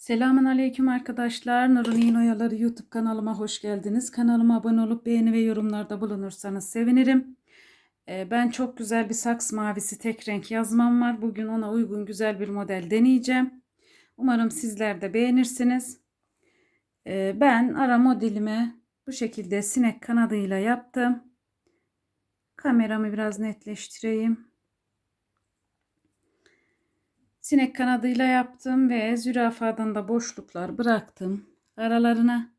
Selamun Aleyküm arkadaşlar. Nurun İğne Oyaları YouTube kanalıma hoş geldiniz. Kanalıma abone olup beğeni ve yorumlarda bulunursanız sevinirim. Ee, Ben çok güzel bir saks mavisi tek renk yazmam var. Bugün ona uygun güzel bir model deneyeceğim. Umarım sizler de beğenirsiniz. Ee, Ben ara modelime bu şekilde sinek kanadıyla yaptım. Kameramı biraz netleştireyim. Sinek kanadıyla yaptım ve zürafadan da boşluklar bıraktım aralarına.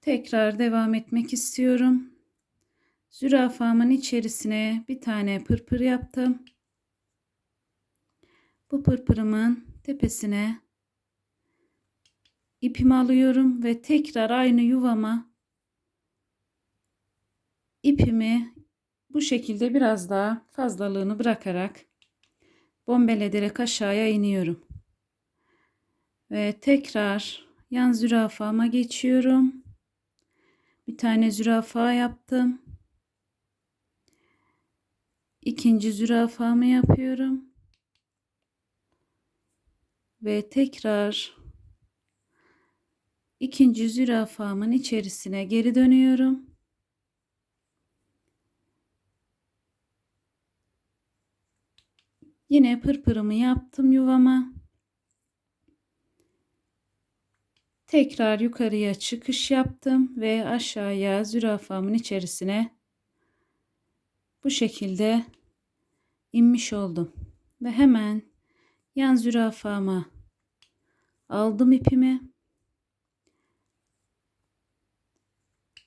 Tekrar devam etmek istiyorum. Zürafamın içerisine bir tane pırpır yaptım. Bu pırpırımın tepesine ipimi alıyorum ve tekrar aynı yuvama ipimi bu şekilde biraz daha fazlalığını bırakarak bombelederek aşağıya iniyorum. Ve tekrar yan zürafama geçiyorum. Bir tane zürafa yaptım. İkinci zürafamı yapıyorum. Ve tekrar ikinci zürafamın içerisine geri dönüyorum. Yine pırpırımı yaptım yuvama. Tekrar yukarıya çıkış yaptım ve aşağıya zürafamın içerisine bu şekilde inmiş oldum. Ve hemen yan zürafama aldım ipimi.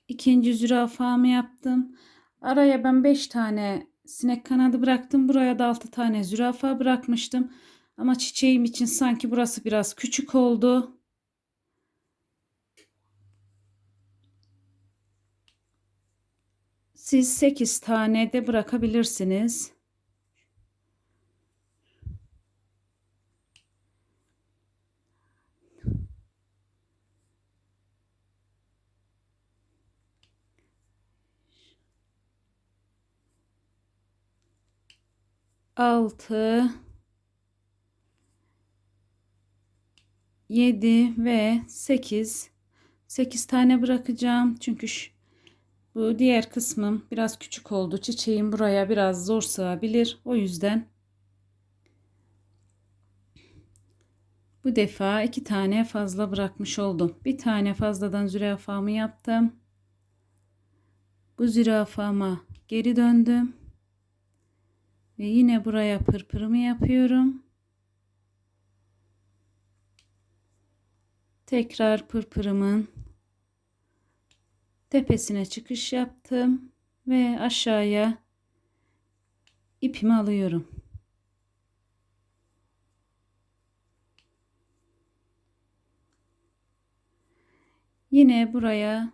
İkinci zürafamı yaptım. Araya ben 5 tane sinek kanadı bıraktım. Buraya da 6 tane zürafa bırakmıştım. Ama çiçeğim için sanki burası biraz küçük oldu. Siz 8 tane de bırakabilirsiniz. Altı, yedi ve sekiz. Sekiz tane bırakacağım. Çünkü bu diğer kısmım biraz küçük oldu. Çiçeğim buraya biraz zor sığabilir. O yüzden bu defa iki tane fazla bırakmış oldum. Bir tane fazladan zürafamı yaptım. Bu zürafama geri döndüm. Ve yine buraya pırpırımı yapıyorum. Tekrar pırpırımın tepesine çıkış yaptım ve aşağıya ipimi alıyorum. Yine buraya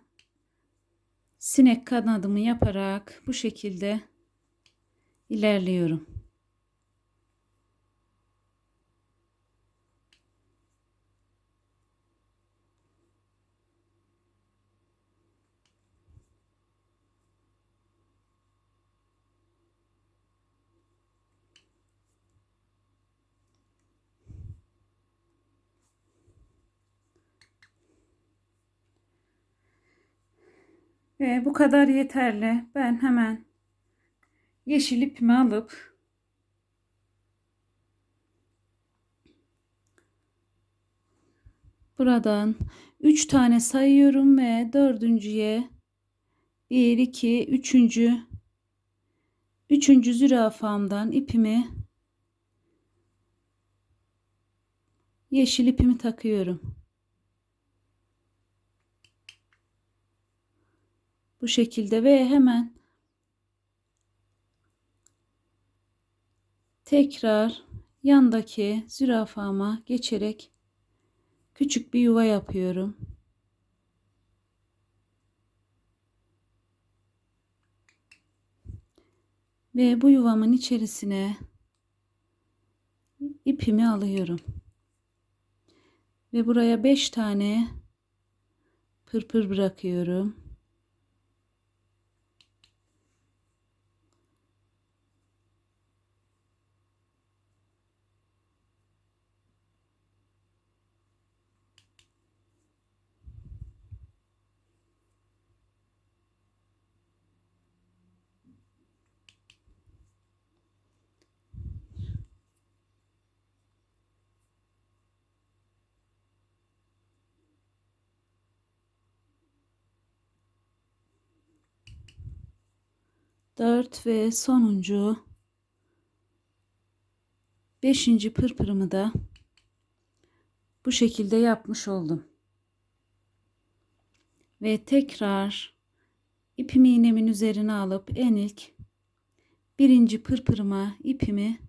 sinek kanadımı yaparak bu şekilde ilerliyorum. Ve bu kadar yeterli. Ben hemen yeşil ipimi alıp buradan 3 tane sayıyorum ve dördüncüye 1 2 3. Üçüncü zürafamdan ipimi yeşil ipimi takıyorum. Bu şekilde ve hemen tekrar yandaki zürafama geçerek küçük bir yuva yapıyorum. Ve bu yuvamın içerisine ipimi alıyorum. Ve buraya 5 tane pırpır bırakıyorum. 4 ve sonuncu 5. pırpırımı da bu şekilde yapmış oldum. Ve tekrar ipimi iğnemin üzerine alıp en ilk birinci pırpırıma ipimi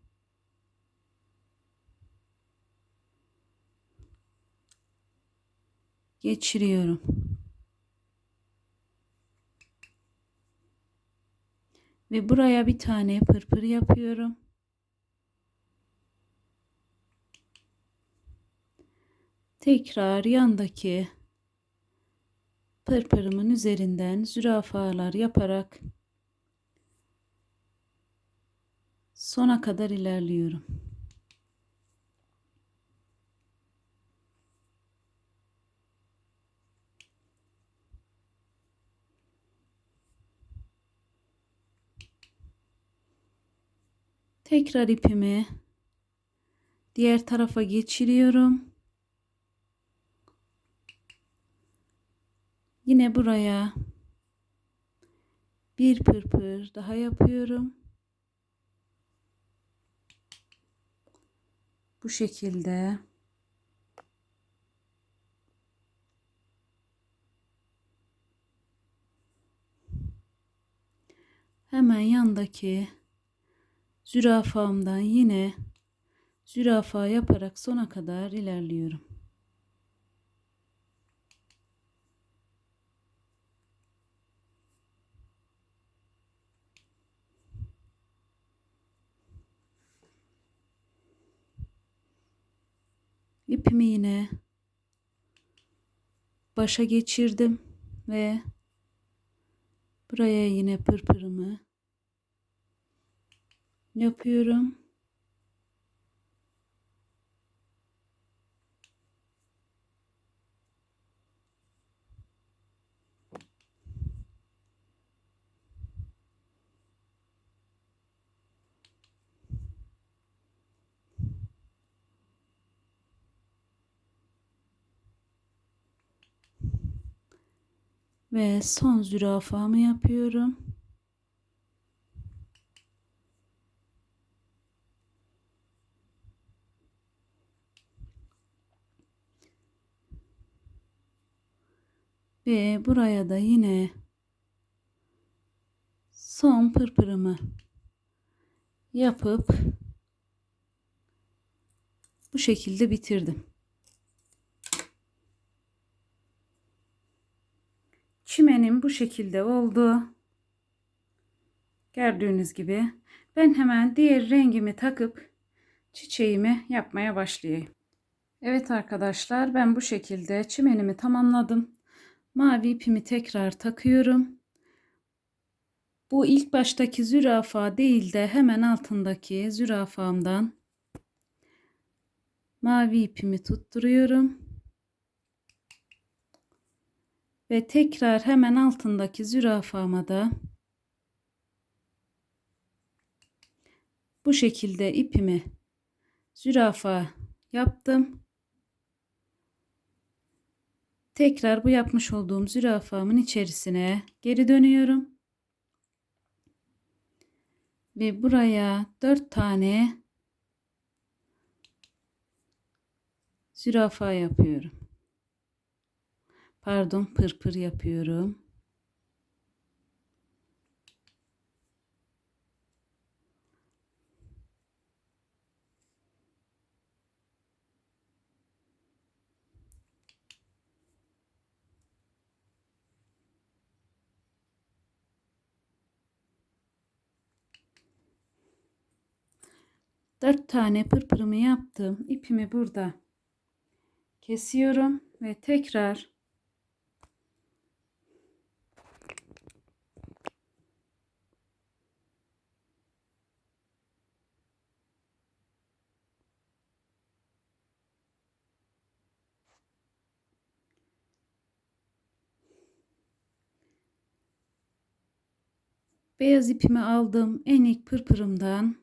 geçiriyorum. Ve buraya bir tane pırpır yapıyorum. Tekrar yandaki pırpırımın üzerinden zürafalar yaparak sona kadar ilerliyorum. Tekrar ipimi diğer tarafa geçiriyorum. Yine buraya bir pırpır daha yapıyorum. Bu şekilde hemen yandaki zürafamdan yine zürafa yaparak sona kadar ilerliyorum. ipimi yine başa geçirdim ve buraya yine pırpırımı yapıyorum. Ve son zürafamı yapıyorum. Ve buraya da yine son pırpırımı yapıp bu şekilde bitirdim. Çimenim bu şekilde oldu. Gördüğünüz gibi ben hemen diğer rengimi takıp çiçeğimi yapmaya başlayayım. Evet arkadaşlar ben bu şekilde çimenimi tamamladım. Mavi ipimi tekrar takıyorum. Bu ilk baştaki zürafa değil de hemen altındaki zürafamdan mavi ipimi tutturuyorum. Ve tekrar hemen altındaki zürafama da bu şekilde ipimi zürafa yaptım. Tekrar bu yapmış olduğum zürafamın içerisine geri dönüyorum. Ve buraya dört tane zürafa yapıyorum. Pardon pırpır yapıyorum. Dört tane pırpırımı yaptım. İpimi burada kesiyorum ve tekrar Beyaz ipimi aldım. En ilk pırpırımdan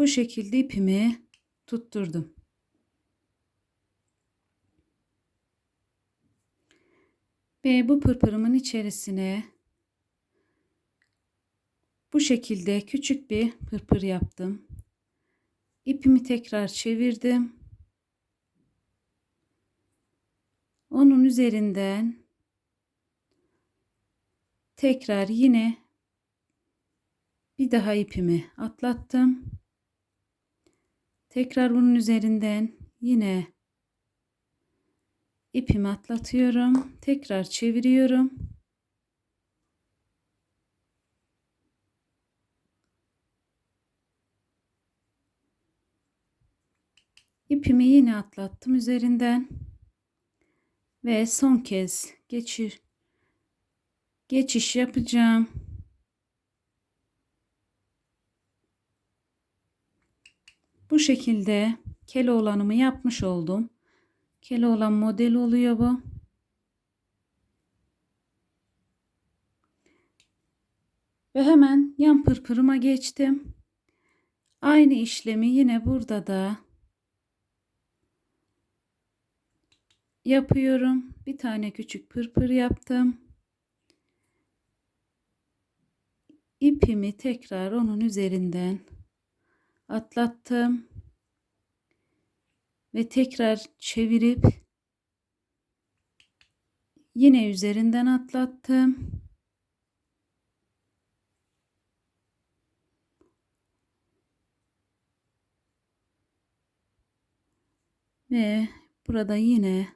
bu şekilde ipimi tutturdum. Ve bu pırpırımın içerisine bu şekilde küçük bir pırpır yaptım. İpimi tekrar çevirdim. Onun üzerinden tekrar yine bir daha ipimi atlattım. Tekrar bunun üzerinden yine ipimi atlatıyorum. Tekrar çeviriyorum. İpimi yine atlattım üzerinden. Ve son kez geçir geçiş yapacağım. Bu şekilde Keloğlan'ımı yapmış oldum. Keloğlan model oluyor bu. Ve hemen yan pırpırıma geçtim. Aynı işlemi yine burada da yapıyorum. Bir tane küçük pırpır yaptım. İpimi tekrar onun üzerinden atlattım ve tekrar çevirip yine üzerinden atlattım. Ve burada yine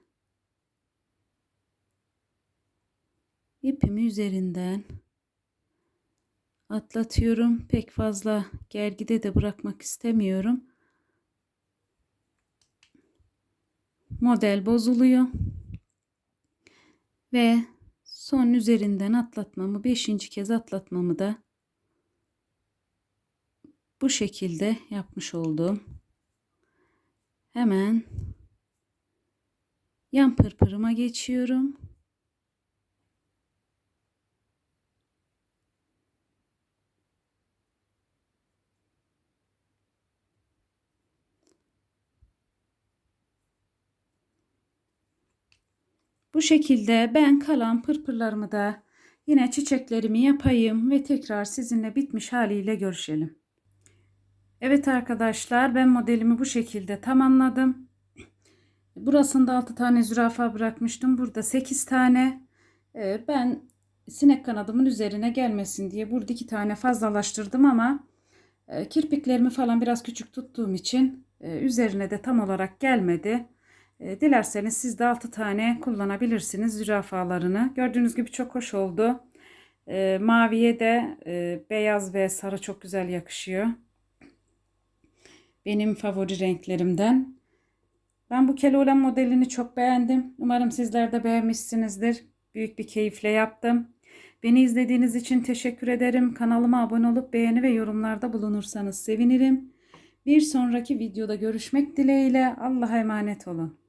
ipimi üzerinden atlatıyorum. Pek fazla gergide de bırakmak istemiyorum. Model bozuluyor. Ve son üzerinden atlatmamı, beşinci kez atlatmamı da bu şekilde yapmış oldum. Hemen yan pırpırıma geçiyorum. Bu şekilde ben kalan pırpırlarımı da yine çiçeklerimi yapayım ve tekrar sizinle bitmiş haliyle görüşelim. Evet arkadaşlar ben modelimi bu şekilde tamamladım. Burasında 6 tane zürafa bırakmıştım. Burada 8 tane. Ee, ben sinek kanadımın üzerine gelmesin diye burada 2 tane fazlalaştırdım ama e, kirpiklerimi falan biraz küçük tuttuğum için e, üzerine de tam olarak gelmedi. E, dilerseniz siz de 6 tane kullanabilirsiniz zürafalarını. Gördüğünüz gibi çok hoş oldu. E, maviye de e, beyaz ve sarı çok güzel yakışıyor. Benim favori renklerimden. Ben bu Keloğlan modelini çok beğendim. Umarım sizler de beğenmişsinizdir. Büyük bir keyifle yaptım. Beni izlediğiniz için teşekkür ederim. Kanalıma abone olup beğeni ve yorumlarda bulunursanız sevinirim. Bir sonraki videoda görüşmek dileğiyle Allah'a emanet olun.